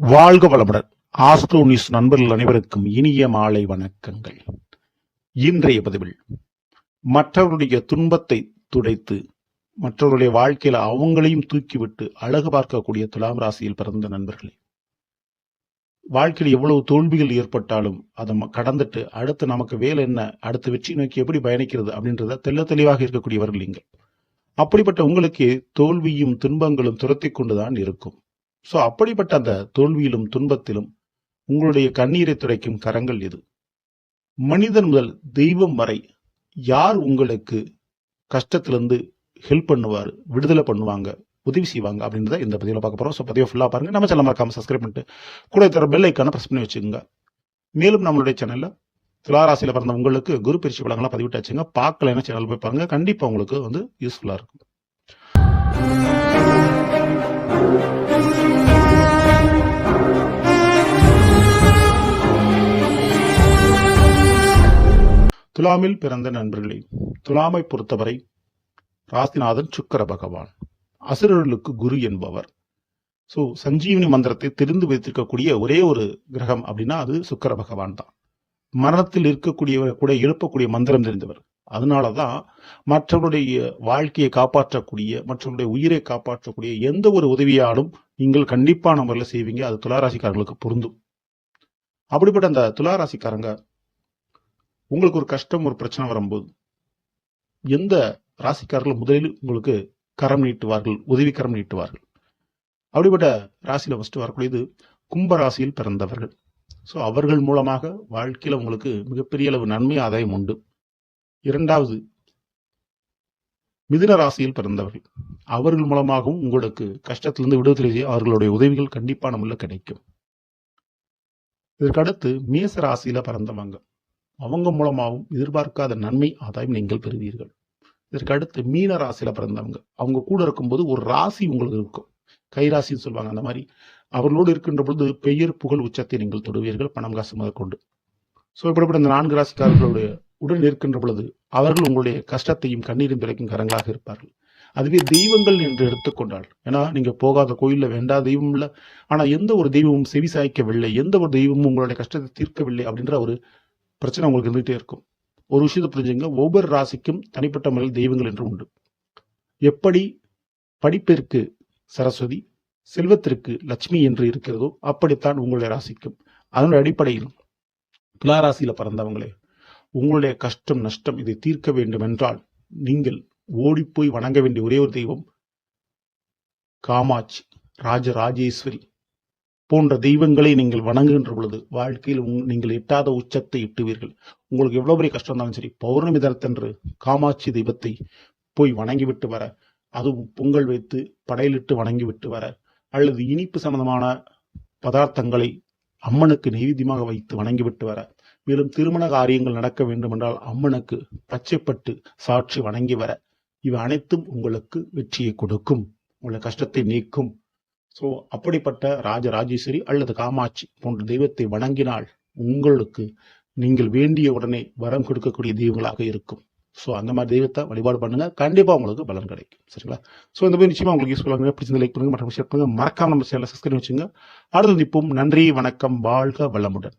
வாழ்க வளமுடன். Astro news நண்பர்கள் அனைவருக்கும் இனிய மாலை வணக்கங்கள். இன்றைய பதிவில் மற்றவருடைய துன்பத்தை துடைத்து மற்றவருடைய வாழ்க்கையில அவங்களையும் தூக்கிவிட்டு அழகு பார்க்கக்கூடிய துலாம் ராசியில் பிறந்த நண்பர்களே. வாழ்க்கையில் எவ்வளவு தோல்விகள் ஏற்பட்டாலும் அதை கடந்துட்டு அடுத்து நமக்கு வேலை என்ன அடுத்த வெற்றி நோக்கி எப்படி பயணிக்கிறது அப்படின்றத தெள்ள தெளிவாக இருக்கக்கூடியவர்கள் நீங்கள். அப்படிப்பட்ட உங்களுக்கு தோல்வியும் துன்பங்களும் துரத்தி கொண்டுதான் இருக்கும். ஸோ அப்படிப்பட்ட அந்த தோல்வியிலும் துன்பத்திலும் உங்களுடைய கண்ணீரை துடைக்கும் கரங்கள் எது? மனிதன் முதல் தெய்வம் வரை யார் உங்களுக்கு கஷ்டத்திலிருந்து ஹெல்ப் பண்ணுவார் விடுதலை பண்ணுவாங்க உதவி செய்வாங்க அப்படின்றத இந்த பதிவில் பார்க்க போகிறோம் ஸோ பதிவை ஃபுல்லாக பாருங்கள் நம்ம சேனல் மறக்காமல் சப்ஸ்கிரைப் பண்ணிட்டு கூட தர பெல் ஐக்கான ப்ரெஸ் பண்ணி வச்சுக்கோங்க. மேலும் நம்மளுடைய சேனலில் துளாராசியில் பிறந்த உங்களுக்கு குரு பயிற்சி பலங்கள்லாம் பதிவிட்டு வச்சுங்க பார்க்கலன்னா சேனல் போய் பாருங்க. கண்டிப்பாக உங்களுக்கு வந்து யூஸ்ஃபுல்லாக இருக்கும். துலாமில் பிறந்த நண்பர்களே துலாமை பொறுத்தவரை ராசிநாதன் சுக்கர பகவான். அசுரர்களுக்கு குரு என்பவர். ஸோ சஞ்சீவனி மந்திரத்தை தெரிந்து வைத்திருக்கக்கூடிய ஒரே ஒரு கிரகம் அப்படின்னா அது சுக்கர பகவான் தான். மரணத்தில் இருக்கக்கூடியவர் கூட எழுப்பக்கூடிய மந்திரம் தெரிந்தவர். அதனால தான் மற்றவருடைய வாழ்க்கையை காப்பாற்றக்கூடிய மற்றவருடைய உயிரை காப்பாற்றக்கூடிய எந்த ஒரு உதவியாலும் நீங்கள் கண்டிப்பான முறையில் செய்வீங்க. அது துளாராசிக்காரர்களுக்கு பொருந்தும். அப்படிப்பட்ட அந்த துளாராசிக்காரங்க உங்களுக்கு ஒரு கஷ்டம் ஒரு பிரச்சனை வரும்போது எந்த ராசிக்காரர்கள் முதலில் உங்களுக்கு கரம் நீட்டுவார்கள் உதவி கரம் நீட்டுவார்கள். அப்படிப்பட்ட ராசியில் ஃபஸ்ட்டு வரக்கூடியது கும்ப ராசியில் பிறந்தவர்கள். ஸோ அவர்கள் மூலமாக வாழ்க்கையில் உங்களுக்கு மிகப்பெரிய அளவு நன்மை ஆதாயம் உண்டு. இரண்டாவது மிதுன ராசியில் பிறந்தவர்கள். அவர்கள் மூலமாகவும் உங்களுக்கு கஷ்டத்திலிருந்து விடுதலை அவர்களுடைய உதவிகள் கண்டிப்பான முறையில் கிடைக்கும். இதற்கடுத்து மேச ராசியில் பிறந்தவங்க. அவங்க மூலமாகவும் எதிர்பார்க்காத நன்மை ஆதாயம் நீங்கள் பெறுவீர்கள். இதற்கு அடுத்து மீன ராசியில் பிறந்தவங்க. அவங்க கூட இருக்கும்போது ஒரு ராசி உங்களுக்கு இருக்கும். கைராசின்னு சொல்லுவாங்க அந்த மாதிரி. அவர்களோடு இருக்கின்ற பொழுது பெயர் புகழ் உச்சத்தை நீங்கள் தொடுவீர்கள். பணம் காசு முதற்கொண்டு ஸோ இப்படிப்பட்ட இந்த நான்கு ராசிக்காரர்களுடைய உடன் இருக்கின்ற பொழுது அவர்கள் உங்களுடைய கஷ்டத்தையும் கண்ணீரும் பிறக்கும் கரங்களாக இருப்பார்கள். அதுவே தெய்வங்கள் என்று எடுத்துக்கொண்டால் ஏன்னா நீங்க போகாத கோயிலில் வேண்டாத தெய்வம் இல்லை. ஆனா எந்த ஒரு தெய்வமும் செவி சாய்க்கவில்லை எந்த ஒரு தெய்வமும் உங்களுடைய கஷ்டத்தை தீர்க்கவில்லை அப்படின்ற ஒரு பிரச்சனை உங்களுக்கு இருந்துகிட்டே இருக்கும். ஒரு விஷயத்தை புரிஞ்சுங்க ஒவ்வொரு ராசிக்கும் தனிப்பட்ட முறையில் தெய்வங்கள் என்று உண்டு. எப்படி படிப்பிற்கு சரஸ்வதி செல்வத்திற்கு லட்சுமி என்று இருக்கிறதோ அப்படித்தான் உங்களுடைய ராசிக்கும். அதனுடைய அடிப்படையில் துளாராசியில் பிறந்தவங்களே உங்களுடைய கஷ்டம் நஷ்டம் இதை தீர்க்க வேண்டும் என்றால் நீங்கள் ஓடிப்போய் வணங்க வேண்டிய ஒரே ஒரு தெய்வம் காமாட்சி ராஜராஜேஸ்வரி போன்ற தெய்வங்களை நீங்கள் வணங்குகின்ற பொழுது வாழ்க்கையில் உங்- நீங்கள் எட்டாத உச்சத்தை எட்டுவீர்கள். உங்களுக்கு எவ்வளவு பெரிய கஷ்டம் இருந்தாலும் சரி பௌர்ணமி தரத்தன்று காமாட்சி தெய்வத்தை போய் வணங்கிவிட்டு வர அதுவும் பொங்கல் வைத்து படையலிட்டு வணங்கிவிட்டு வர அல்லது இனிப்பு சம்பந்தமான பதார்த்தங்களை அம்மனுக்கு நெய்வேத்தியமாக வைத்து வணங்கிவிட்டு வர மேலும் திருமண காரியங்கள் நடக்க வேண்டும் என்றால் அம்மனுக்கு பச்சைப்பட்டு சாட்சி வணங்கி வர இவை அனைத்தும் உங்களுக்கு வெற்றியை கொடுக்கும். உங்கள் கஷ்டத்தை நீக்கும். ஸோ அப்படிப்பட்ட ராஜராஜேஸ்வரி அல்லது காமாட்சி போன்ற தெய்வத்தை வணங்கினால் உங்களுக்கு நீங்கள் வேண்டிய உடனே வரம் கொடுக்கக்கூடிய தெய்வங்களாக இருக்கும். ஸோ அந்த மாதிரி தெய்வத்தை வழிபாடு பண்ணுங்க. கண்டிப்பாக உங்களுக்கு பலன் கிடைக்கும். சரிங்களா? ஸோ இந்த மாதிரி நிச்சயமாக உங்களுக்கு யூஸ்ஃபுல்லாக பண்ணுங்க பிடிச்சது லைக் பண்ணுங்க மற்றும் ஷேர் பண்ணுங்க. மறக்காம நம்ம சேனலை சப்ஸ்கிரைப் வச்சுங்க. அடுத்து நிற்போம் நன்றி வணக்கம். வாழ்க வளமுடன்.